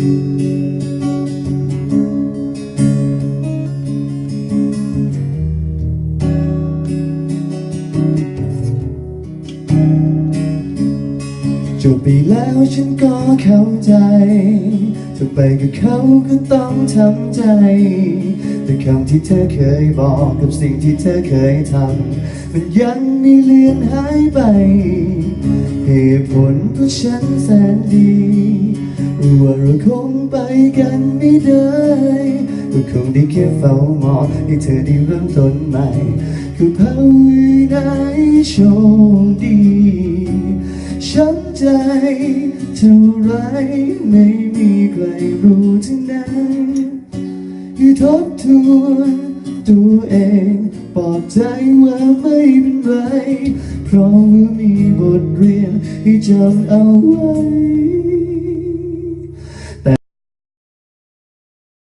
จบไปแล้วฉันก็เข้าใจจะไปกับเขาก็ต้องทำใจ แต่คำที่เธอเคยบอกกับสิ่งที่เธอเคยทำมันยังไม่เลือนหายไป เหตุผลเพราะฉันแสนดี ว่าเราคงไปกันไม่ได้ก็คงได้แค่เฝ้ามองให้เธอได้เริ่มต้นใหม่คือภาวนาให้โชคดีช้ำใจเท่าไรไม่มีใครรู้ทั้งนั้นอยู่ทบทวนตัวเองปลอบใจว่าไม่เป็นไร เพราะว่ามีบทเรียนให้จำเอาไว้